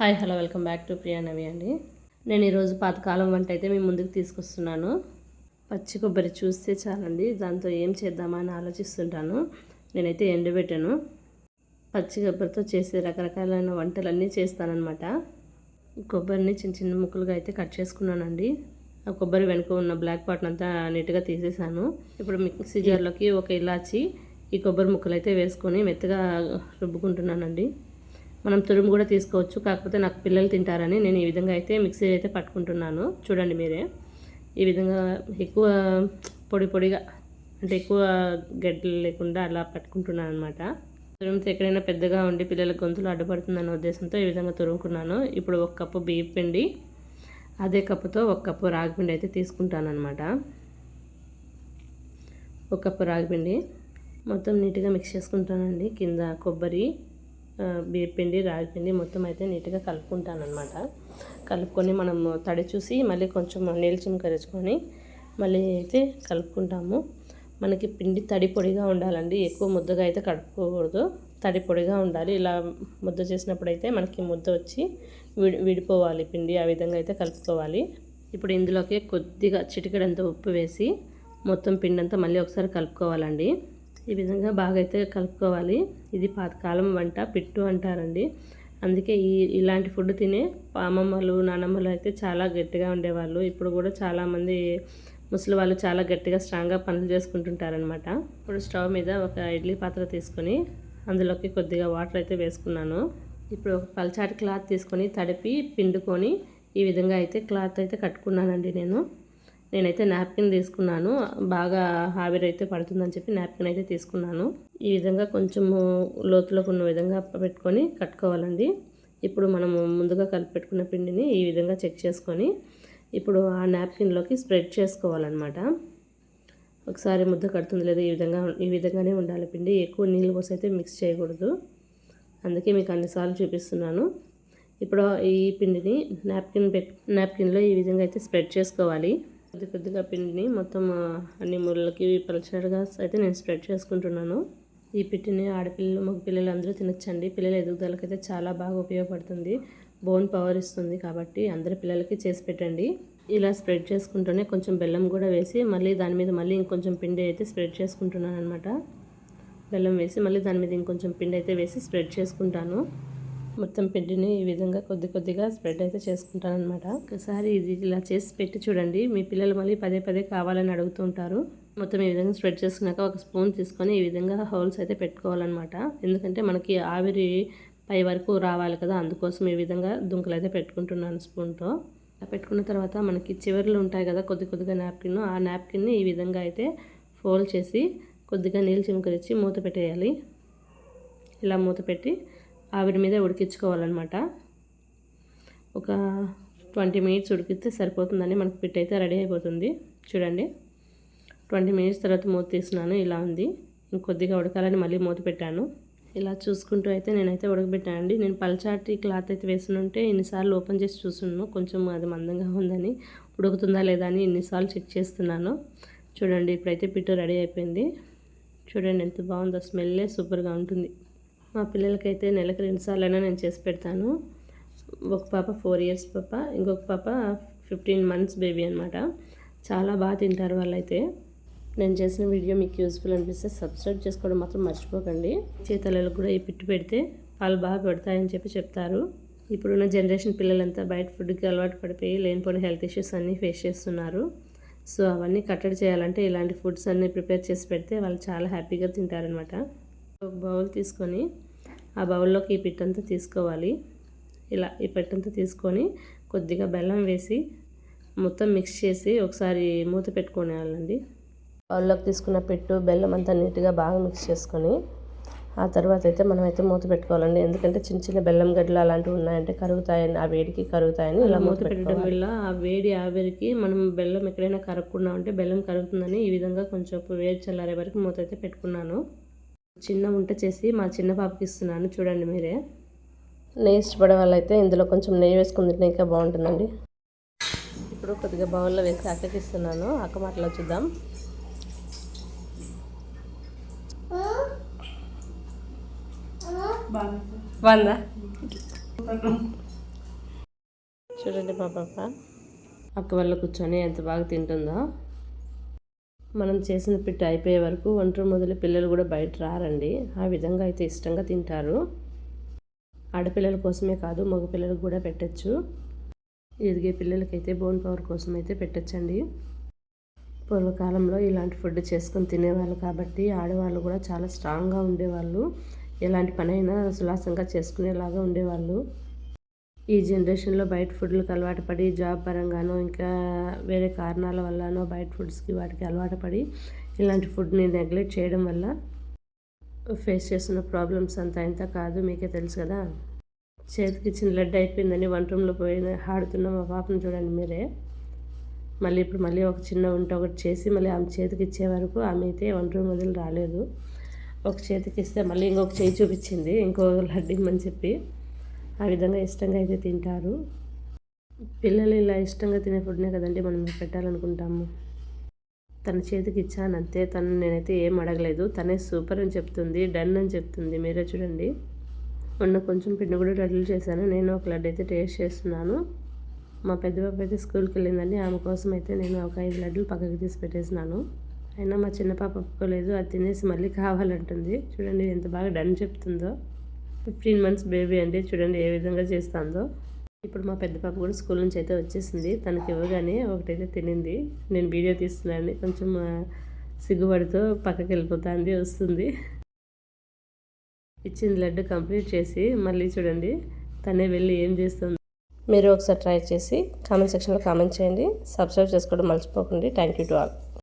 Hi hello welcome back to Priya Navi అండి. నేను ఈరోజు పాతకాలం వంట అయితే మీ ముందుకు తీసుకొస్తున్నాను. పచ్చి కొబ్బరి చూస్తే చాలండి దాంతో ఏం చేద్దామా అని ఆలోచిస్తుంటాను. నేనైతే ఎండబెట్టాను. పచ్చి కొబ్బరితో చేసే రకరకాలైన వంటలన్నీ చేస్తానన్నమాట. కొబ్బరిని చిన్న చిన్న ముక్కలుగా అయితే కట్ చేసుకున్నానండి. ఆ కొబ్బరి వెనుక ఉన్న బ్లాక్ పార్ట్ అంతా నీట్గా తీసేసాను ఇప్పుడు మిక్సీ జార్లోకి ఒక ఇలాచి ఈ కొబ్బరి ముక్కలు అయితే వేసుకొని మెత్తగా రుబ్బుకుంటున్నానండి. మనం తురుము కూడా తీసుకోవచ్చు. కాకపోతే నాకు పిల్లలు తింటారని నేను ఈ విధంగా అయితే మిక్సీ అయితే పట్టుకుంటున్నాను. చూడండి మీరే. ఈ విధంగా ఎక్కువ పొడి పొడిగా అంటే ఎక్కువ గడ్డలు లేకుండా అలా పట్టుకుంటున్నాను అనమాట తురుముతో ఎక్కడైనా పెద్దగా ఉండి పిల్లల గొంతులు అడ్డుపడుతుందనే ఉద్దేశంతో ఈ విధంగా తురుముకున్నాను. ఇప్పుడు ఒక కప్పు బియ్యం పిండి అదే కప్పుతో ఒక కప్పు రాగి పిండి అయితే తీసుకుంటాను అనమాట ఒక కప్పు రాగి పిండి మొత్తం నీట్గా మిక్స్ చేసుకుంటానండి. కింద కొబ్బరి ఆ, బియ్యపిండి రాగిపిండి మొత్తం అయితే నీట్గా కలుపుకుంటాను అనమాట కలుపుకొని మనం తడి చూసి మళ్ళీ కొంచెం నీళ్ళు చిమకరించుకొని మళ్ళీ అయితే కలుపుకుంటాము. మనకి పిండి తడి పొడిగా ఉండాలండి. ఎక్కువ ముద్దగా అయితే కలుపుకోకూడదు. తడి పొడిగా ఉండాలి. ఇలా ముద్ద చేసినప్పుడు అయితే మనకి ముద్ద వచ్చి విడి విడిపోవాలి. పిండి ఆ విధంగా అయితే కలుపుకోవాలి. ఇప్పుడు ఇందులోకి కొద్దిగా చిటికడంత ఉప్పు వేసి మొత్తం పిండి అంతా మళ్ళీ ఒకసారి కలుపుకోవాలండి. ఈ విధంగా బాగా అయితే కలుపుకోవాలి. ఇది పాతకాలం వంట పిట్టు అంటారండి. అందుకే ఈ ఇలాంటి ఫుడ్ తినే అమ్మమ్మలు నానమ్మలు అయితే చాలా గట్టిగా ఉండేవాళ్ళు. ఇప్పుడు కూడా చాలామంది ముసలి వాళ్ళు చాలా గట్టిగా స్ట్రాంగ్గా పనులు చేసుకుంటుంటారనమాట ఇప్పుడు స్టవ్ మీద ఒక ఇడ్లీ పాత్ర తీసుకొని అందులోకి కొద్దిగా వాటర్ అయితే వేసుకున్నాను. ఇప్పుడు ఒక పల్చాటి క్లాత్ తీసుకొని తడిపి పిండుకొని ఈ విధంగా అయితే క్లాత్ అయితే కట్టుకున్నానండి నేను. నేనైతే నాప్కిన్ తీసుకున్నాను. బాగా ఆవిరి అయితే పడుతుందని చెప్పి నాప్కిన్ అయితే తీసుకున్నాను. ఈ విధంగా కొంచెము లోతులోకి ఉన్న విధంగా పెట్టుకొని కట్టుకోవాలండి. ఇప్పుడు మనము ముందుగా కలిపి పెట్టుకున్న పిండిని ఈ విధంగా చెక్ చేసుకొని ఇప్పుడు ఆ నాప్కిన్లోకి స్ప్రెడ్ చేసుకోవాలన్నమాట. ఒకసారి ముద్ద కడుతుంది లేదా ఈ విధంగా ఈ విధంగానే ఉండాలి పిండి. ఎక్కువ నీళ్ళు పోసి అయితే మిక్స్ చేయకూడదు. అందుకే మీకు అన్నిసార్లు చూపిస్తున్నాను. ఇప్పుడు ఈ పిండిని నాప్కిన్ పెట్ నాప్కిన్లో ఈ విధంగా అయితే స్ప్రెడ్ చేసుకోవాలి. కొద్ది కొద్దిగా పిండిని మొత్తం అన్ని ముళ్ళకి పలచగా అయితే నేను స్ప్రెడ్ చేసుకుంటున్నాను. ఈ పిట్టిని ఆడపిల్లలు మగ పిల్లలు అందరూ తినొచ్చండి. పిల్లల ఎదుగుదలకైతే చాలా బాగా ఉపయోగపడుతుంది. బోన్ పవర్ ఇస్తుంది కాబట్టి అందరి పిల్లలకి చేసి పెట్టండి. ఇలా స్ప్రెడ్ చేసుకుంటూనే కొంచెం బెల్లం కూడా వేసి మళ్ళీ దాని మీద మళ్ళీ ఇంకొంచెం పిండి అయితే స్ప్రెడ్ చేసుకుంటున్నాను అనమాట బెల్లం వేసి మళ్ళీ దాని మీద ఇంకొంచెం పిండి అయితే వేసి స్ప్రెడ్ చేసుకుంటాను. మొత్తం పిండిని ఈ విధంగా కొద్ది కొద్దిగా స్ప్రెడ్ అయితే చేసుకుంటాను అనమాట ఒకసారి ఇది ఇలా చేసి పెట్టి చూడండి. మీ పిల్లలు మళ్ళీ పదే పదే కావాలని అడుగుతూ ఉంటారు. మొత్తం ఈ విధంగా స్ప్రెడ్ చేసుకున్నాక ఒక స్పూన్ తీసుకొని ఈ విధంగా హోల్స్ అయితే పెట్టుకోవాలన్నమాట. ఎందుకంటే మనకి ఆవిరి పై వరకు రావాలి కదా అందుకోసం ఈ విధంగా దుంకలు అయితే పెట్టుకుంటున్నాను స్పూన్తో అలా పెట్టుకున్న తర్వాత మనకి చివర్లు ఉంటాయి కదా కొద్ది కొద్దిగా నాప్కిన్ ఆ నాప్కిన్ని ఈ విధంగా అయితే ఫోల్డ్ చేసి కొద్దిగా నీళ్ళు చిమకరించి మూత పెట్టేయాలి. ఇలా మూత పెట్టి ఆవిరి మీద ఉడికించుకోవాలన్నమాట. ఒక ట్వంటీ మినిట్స్ ఉడికిస్తే సరిపోతుందని మనకి పిట్ అయితే రెడీ అయిపోతుంది. చూడండి. ట్వంటీ మినిట్స్ తర్వాత మూత తీసినాను ఇలా ఉంది. ఇంకొద్దిగా ఉడకాలని మళ్ళీ మూత పెట్టాను. ఇలా చూసుకుంటూ అయితే నేనైతే ఉడకబెట్టానండి. నేను పల్చాటి క్లాత్ అయితే వేసినుంటే ఇన్నిసార్లు ఓపెన్ చేసి చూస్తున్నాను కొంచెం అది మందంగా ఉందని ఉడుకుతుందా లేదా అని ఇన్నిసార్లు చెక్ చేస్తున్నాను. చూడండి. ఇప్పుడైతే పిట్టు రెడీ అయిపోయింది. చూడండి ఎంత బాగుందో స్మెల్లే సూపర్గా ఉంటుంది. మా పిల్లలకైతే నెలకు రెండుసార్లు అయినా నేను చేసి పెడతాను. ఒక పాప ఫోర్ ఇయర్స్ పాప ఇంకొక పాప ఫిఫ్టీన్ మంత్స్ బేబీ అనమాట చాలా బాగా తింటారు వాళ్ళైతే. నేను చేసిన వీడియో మీకు యూస్ఫుల్ అనిపిస్తే సబ్స్క్రైబ్ చేసుకోవడం మాత్రం మర్చిపోకండి. చేతలకు కూడా ఈ పిట్టు పెడితే పాలు బాగా పెడతాయని చెప్పి చెప్తారు. ఇప్పుడున్న జనరేషన్ పిల్లలంతా బయట ఫుడ్కి అలవాటు పడిపోయి లేనిపోయిన హెల్త్ ఇష్యూస్ అన్నీ ఫేస్ చేస్తున్నారు. సో అవన్నీ కట్టడి చేయాలంటే ఇలాంటి ఫుడ్స్ అన్నీ ప్రిపేర్ చేసి పెడితే వాళ్ళు చాలా హ్యాపీగా తింటారనమాట ఒక బౌల్ తీసుకొని ఆ బౌల్లోకి ఈ పిట్టంతా తీసుకోవాలి. ఇలా ఈ పిట్టంతా తీసుకొని కొద్దిగా బెల్లం వేసి మొత్తం మిక్స్ చేసి ఒకసారి మూత పెట్టుకోనేయాలండి. బౌల్లోకి తీసుకున్న పెట్టు బెల్లం అంతా నీట్గా బాగా మిక్స్ చేసుకొని ఆ తర్వాత అయితే మనం అయితే మూత పెట్టుకోవాలండి. ఎందుకంటే చిన్న చిన్న బెల్లం గడ్డలు అలాంటివి ఉన్నాయంటే కరుగుతాయని ఆ వేడికి కరుగుతాయని ఇలా మూత పెట్టడం వల్ల ఆ వేడి ఆవిరికి మనం బెల్లం ఎక్కడైనా కరగకుండా ఉంటే బెల్లం కరుగుతుందని ఈ విధంగా కొంచెం వేడి చల్లారే వరకు మూత అయితే పెట్టుకున్నాను. చిన్న వంట చేసి మా చిన్న పాపకి ఇస్తున్నాను. చూడండి మీరే. నెయ్యి ఇష్టపడే వాళ్ళైతే ఇందులో కొంచెం నెయ్యి వేసుకుని తింటే ఇంకా బాగుంటుందండి. ఇప్పుడు కొద్దిగా బౌల్లో వేసి అక్కకి ఇస్తున్నాను. అక్క మాటలో చూద్దాం. వందా? చూడండి మా పాప. అక్క వల్ల కూర్చొని ఎంత బాగా తింటుందో. మనం చేసిన పిట్ట అయిపోయే వరకు ఒంటరి మొదలు పిల్లలు కూడా బయట రారండి. ఆ విధంగా అయితే ఇష్టంగా తింటారు. ఆడపిల్లల కోసమే కాదు మగ పిల్లలకు కూడా పెట్టచ్చు. ఎదిగే పిల్లలకైతే బోన్ పవర్ కోసం అయితే పెట్టచ్చండి. పూర్వకాలంలో ఇలాంటి ఫుడ్ చేసుకొని తినేవాళ్ళు కాబట్టి ఆడవాళ్ళు కూడా చాలా స్ట్రాంగ్గా ఉండేవాళ్ళు. ఎలాంటి పనైనా సులాసంగా చేసుకునేలాగా ఉండేవాళ్ళు. ఈ జనరేషన్లో బయట ఫుడ్లకు అలవాటు పడి జాబ్ పరంగానో ఇంకా వేరే కారణాల వల్లనో బయట ఫుడ్స్కి వాటికి అలవాటు పడి ఇలాంటి ఫుడ్ని నెగ్లెక్ట్ చేయడం వల్ల ఫేస్ చేస్తున్న ప్రాబ్లమ్స్ అంతా ఇంత కాదు మీకే తెలుసు కదా. చేతికి ఇచ్చిన లెడ్ అయిపోయిందని వంట రూమ్లో పోయి ఆడుతున్న మా పాపను చూడండి మీరే. మళ్ళీ ఇప్పుడు మళ్ళీ ఒక చిన్న వంట ఒకటి చేసి మళ్ళీ ఆమె చేతికి ఇచ్చే వరకు ఆమె అయితే వంట రూమ్ వదిలి రాలేదు. ఒక చేతికి ఇస్తే మళ్ళీ ఇంకొక చేయి చూపించింది ఇంకో లడ్డు ఇమ్మని చెప్పి. ఆ విధంగా ఇష్టంగా అయితే తింటారు. పిల్లలు ఇలా ఇష్టంగా తినే ఫుడ్నే కదండి మనం పెట్టాలనుకుంటాము. తన చేతికి ఇచ్చాను అంతే తను నేనైతే ఏం అడగలేదు. తనే సూపర్ అని చెప్తుంది డన్ అని చెప్తుంది. మీరే చూడండి. మొన్న కొంచెం పిండి కూడా రెడీ చేశాను. నేను ఒక లడ్డు అయితే టేస్ట్ చేస్తున్నాను. మా పెద్ద పాప అయితే స్కూల్కి వెళ్ళిందండి. ఆమె కోసం అయితే నేను ఒక ఐదు లడ్డులు పక్కకి తీసి పెట్టేసినాను. అయినా మా చిన్న పాప ఒప్పుకోలేదు. అది తినేసి మళ్ళీ కావాలంటుంది. చూడండి ఎంత బాగా డన్ చెప్తుందో. ఫిఫ్టీన్ మంత్స్ బేబీ అండి చూడండి ఏ విధంగా చేస్తుందో. ఇప్పుడు మా పెద్ద పాప కూడా స్కూల్ నుంచి అయితే వచ్చేసింది. తనకి ఇవ్వగానే ఒకటైతే తినింది. నేను వీడియో తీస్తున్నాను. కొంచెం సిగ్గుబడితో పక్కకి వెళ్ళిపోతుంది వస్తుంది. ఇచ్చిన లడ్డు కంప్లీట్ చేసి మళ్ళీ చూడండి తనే వెళ్ళి ఏం చేస్తుంది. మీరు ఒకసారి ట్రై చేసి కామెంట్ సెక్షన్లో కామెంట్ చేయండి. సబ్స్క్రైబ్ చేసుకోవడం మర్చిపోకండి. Thank you to all.